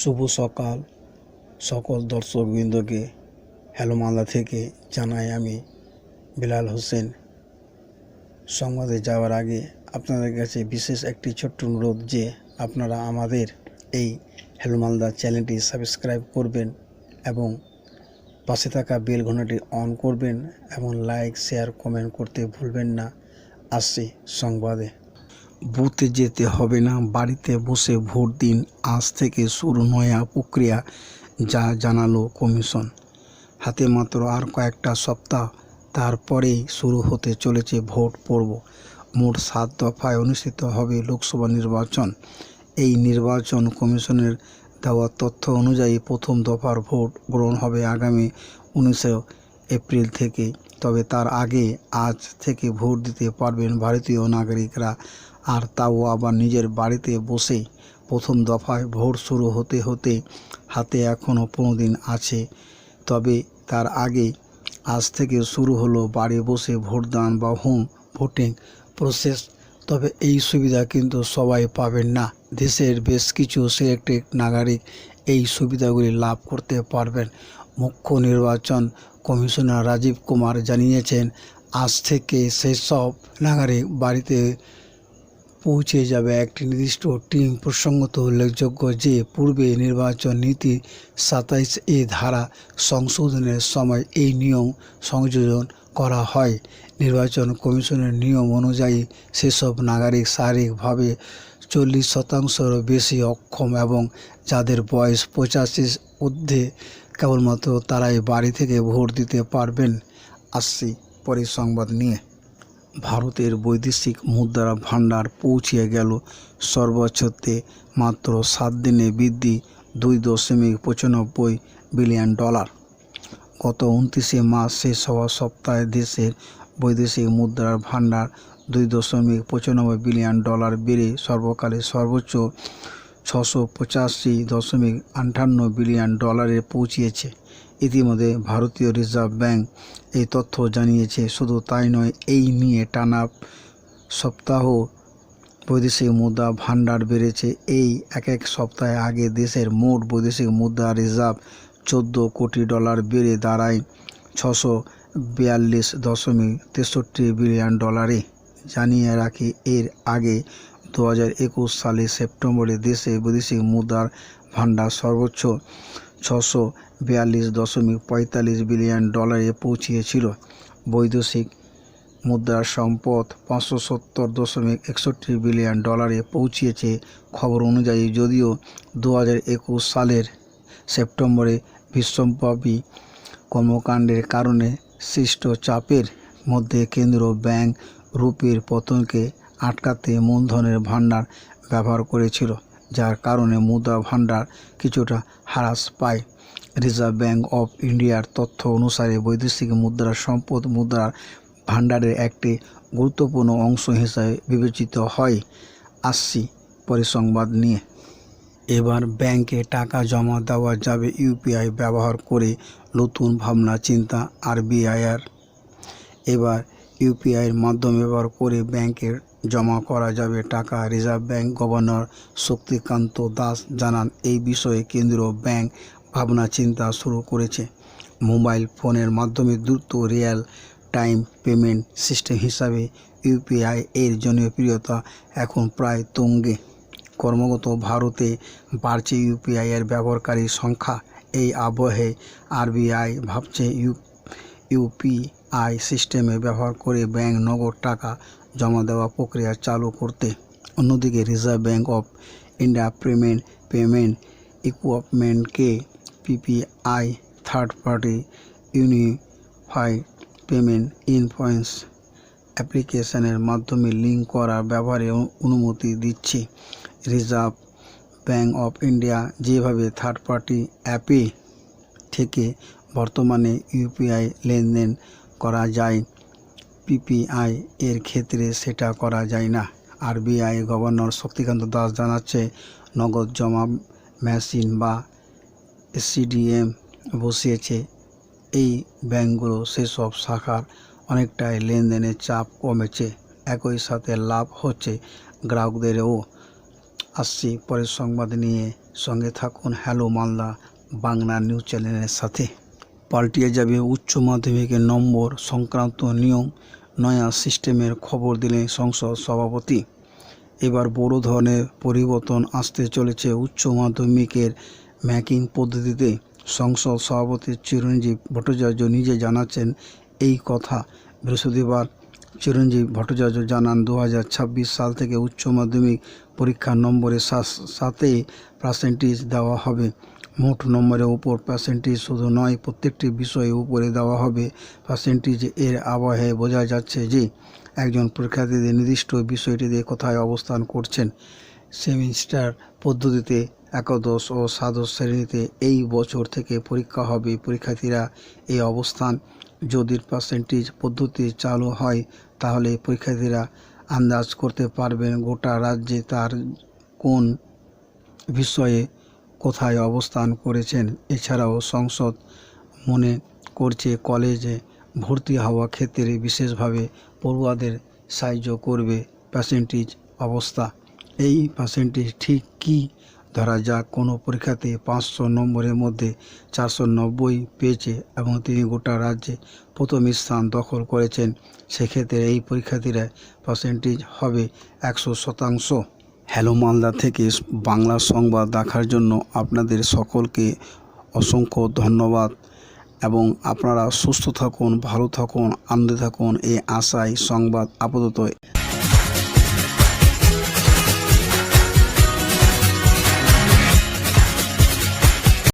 শুভ সকাল। সকল দর্শকবৃন্দকে হ্যালো থেকে জানাই আমি বিলাল হোসেন। সংবাদে যাওয়ার আগে আপনাদের কাছে বিশেষ একটি ছোট্ট অনুরোধ যে আপনারা আমাদের এই হ্যালো চ্যানেলটি সাবস্ক্রাইব করবেন এবং পাশে থাকা বেল ঘন্টাটি অন করবেন এবং লাইক, শেয়ার, কমেন্ট করতে ভুলবেন না। আসছি সংবাদে। বুথে যেতে হবে না। বাড়িতে বসে ভোট দিন। আজ থেকে শুরু নয়া প্রক্রিয়া, যা জানালো কমিশন। হাতে মাত্র আর কয়েকটা সপ্তাহ তারপরেই শুরু হতে চলেছে ভোট পর্ব। মোট সাত দফায় অনুষ্ঠিত হবে লোকসভা নির্বাচন। এই নির্বাচন কমিশনের দেওয়া তথ্য অনুযায়ী প্রথম দফার ভোট গ্রহণ হবে আগামী উনিশে এপ্রিল থেকে। তবে তার আগে আজ থেকে ভোট দিতে পারবেন ভারতীয় নাগরিকরা। আর তাও আবার নিজের বাড়িতে বসে প্রথম দফায় ভোট শুরু হতে হতে হাতে এখনও পনেরো দিন আছে। তবে তার আগে আজ থেকে শুরু হলো বাড়ি বসে ভোটদান বা হোম ভোটিং প্রসেস। তবে এই সুবিধা কিন্তু সবাই পাবেন না। দেশের বেশ কিছু সিলেক্টেড নাগরিক এই সুবিধাগুলি লাভ করতে পারবেন। মুখ্য নির্বাচন কমিশনার রাজীব কুমার জানিয়েছেন, আজ থেকে সেসব নাগরিক বাড়িতে পৌঁছে যাবে একটি নির্দিষ্ট টিম প্রসঙ্গত উল্লেখযোগ্য যে পূর্বে নির্বাচন নীতি সাতাইশ এ ধারা সংশোধনের সময় এই নিয়ম সংযোজন করা হয়। নির্বাচন কমিশনের নিয়ম অনুযায়ী সেসব নাগরিক শারীরিকভাবে চল্লিশ শতাংশেরও বেশি অক্ষম এবং যাদের বয়স পঁচাশির ঊর্ধ্বে কেবলমাত্র তারাই বাড়ি থেকে ভোট দিতে পারবেন। আসছি পরে সংবাদ নিয়ে। ভারতের বৈদেশিক মুদ্রার ভাণ্ডার পৌঁছে গেল। সর্বোচ্চতে মাত্র সাত দিনে বৃদ্ধি দুই দশমিক পঁচানব্বই বিলিয়ন ডলার। গত উনত্রিশে মাস শেষ হওয়া সপ্তাহে দেশের বৈদেশিক মুদ্রার ভাণ্ডার দুই দশমিক পঁচানব্বই বিলিয়ন ডলার বেড়ে সর্বকালের সর্বোচ্চ ছশো পঁচাশি দশমিক আটান্ন বিলিয়ন ডলারে পৌঁছিয়েছে। ইতিমধ্যে ভারতীয় রিজার্ভ ব্যাংক এই তথ্য জানিয়েছে। শুধু তাই নয়, এই নিয়ে টানা সপ্তাহ বৈদেশিক মুদ্রা ভাণ্ডার বেড়েছে। এই এক এক সপ্তাহে আগে দেশের মোট বৈদেশিক মুদ্রা রিজার্ভ চোদ্দ কোটি ডলার বেড়ে দাঁড়ায় ছশো বিয়াল্লিশ দশমিক তেষট্টি বিলিয়ন ডলারে। জানিয়ে রাখি, এর আগে দু হাজার একুশ সালে সেপ্টেম্বরে দেশে বৈদেশিক মুদ্রার ভাণ্ডার সর্বোচ্চ ছশো বিয়াল্লিশ দশমিক পঁয়তাল্লিশ বিলিয়ন ডলারে পৌঁছিয়েছিল বৈদেশিক মুদ্রার সম্পদ পাঁচশো সত্তর দশমিক একষট্টি বিলিয়ন ডলারে পৌঁছিয়েছে খবর অনুযায়ী যদিও দু হাজার একুশ সালের সেপ্টেম্বরে বিশ্বব্যাপী কর্মকাণ্ডের কারণে সৃষ্ট চাপের মধ্যে কেন্দ্র ব্যাংক রুপির পতনকে আটকাতে মূলধনের ভাণ্ডার ব্যবহার করেছিল, যার কারণে মুদ্রা ভাণ্ডার কিছুটা হ্রাস পায়। রিজার্ভ ব্যাঙ্ক অফ ইন্ডিয়ার তথ্য অনুসারে বৈদেশিক মুদ্রা সম্পদ মুদ্রার ভাণ্ডারের একটি গুরুত্বপূর্ণ অংশ হিসাবে বিবেচিত হয় আসছি পরিসংবাদ নিয়ে। এবার ব্যাংকে টাকা জমা দেওয়া যাবে ইউপিআই ব্যবহার করে নতুন ভাবনা চিন্তা আরবিআইয়ের এবার ইউপিআইয়ের মাধ্যমে ব্যবহার করে ব্যাংকে জমা করা যাবে টাকা। Reserve bank governor Shaktikanta Das জানান, এই বিষয়ে কেন্দ্রীয় ব্যাংক ভাবনা চিন্তা শুরু করেছে। মোবাইল ফোনের মাধ্যমে দ্রুত real time payment system UPI UPI এর জনপ্রিয়তা এখন প্রায় তুঙ্গে। কর্মগত ভারতে বাড়ছে ইউপিআই এর ব্যবহারকারীর সংখ্যা। এই আবহে আরবিআই ভাবছে ইউ, ইউপিআই সিস্টেমে ব্যবহার করে ব্যাংক নগদ টাকা জমা দেওয়া প্রক্রিয়া চালু করতে। অন্যদিকে reserve bank of India payment payment ইকুইপমেন্টকে PPI third party unified payment ইনফয়েন্স অ্যাপ্লিকেশনের মাধ্যমে লিঙ্ক করার ব্যবহারে অনুমতি দিচ্ছে। রিজার্ভ ব্যাঙ্ক অফ ইন্ডিয়া যেভাবে থার্ড পার্টি অ্যাপে থেকে বর্তমানে ইউপিআই লেনদেন করা যায় পিপিআই এর ক্ষেত্রে সেটা করা যায় না। আরবিআই গভর্নর শক্তিকান্ত দাস জানাচ্ছে, নগদ জমা মেশিন বা সিডিএম বসিয়েছে। এই ব্যাংকগুলো সেসব শাখার অনেকটাই লেনদেনের চাপ কমেছে। একই সাথে লাভ হচ্ছে গ্রাহকদেরও। আসছি, পরের সংবাদ নিয়ে সঙ্গে থাকুন। হ্যালো মালদা, বাংলা নিউজ চ্যানেলের সাথে। পাল্টিয়ে যাবে উচ্চ মাধ্যমিকের নম্বর সংক্রান্ত নিয়ম নয়া সিস্টেমের খবর দিলেন সংসদ সভাপতি। এবার বড় ধরনের পরিবর্তন আসতে চলেছে উচ্চ মাধ্যমিকের ম্যাকিং পদ্ধতিতে। সংসদ সভাপতি চিরঞ্জীব ভট্টাচার্য নিজে জানাচ্ছেন এই কথা। বৃহস্পতিবার চিরঞ্জীব ভট্টাচার্য জানান দু হাজার ছাব্বিশ সাল থেকে উচ্চ মাধ্যমিক পরীক্ষার নম্বরের সাথে পার্সেন্টেজ দেওয়া হবে। মোট নম্বরের উপর পার্সেন্টেজ শুধু নয়, প্রত্যেকটি বিষয়ের উপরে দেওয়া হবে। পার্সেন্টেজ এর আবহে বোঝা যাচ্ছে যে একজন পরীক্ষার্থীদের নির্দিষ্ট বিষয়টিতে কোথায় অবস্থান করছেন। সেমিস্টার পদ্ধতিতে একাদশ ও দ্বাদশ শ্রেণীতে এই বছর থেকে পরীক্ষা হবে। পরীক্ষার্থীরা এই অবস্থান যদি পার্সেন্টেজ পদ্ধতি চালু হয়, তাহলে পরীক্ষার্থীরা আন্দাজ করতে পারবেন গোটা রাজ্যে তার কোন বিষয়ে কোথায় অবস্থান করেছেন এছাড়াও সংসদ মনে করছে কলেজে ভর্তি হওয়া ক্ষেত্রে বিশেষভাবে পড়ুয়াদের সাহায্য করবে পার্সেন্টেজ অবস্থা। এই পার্সেন্টেজ ঠিক কী? ধরা যাক, কোনো পরীক্ষাতে পাঁচশো নম্বরের মধ্যে চারশো নব্বই পেয়েছে এবং তিনি গোটা রাজ্যে প্রথম স্থান দখল করেছেন। সেক্ষেত্রে এই পরীক্ষার্থীরা পার্সেন্টেজ হবে একশো শতাংশ। হ্যালো মালদা থেকে বাংলা সংবাদ দেখার জন্য আপনাদের সকলকে অসংখ্য ধন্যবাদ এবং আপনারা সুস্থ থাকুন, ভালো থাকুন, আনন্দে থাকুন। এই আশায় সংবাদ আপাতত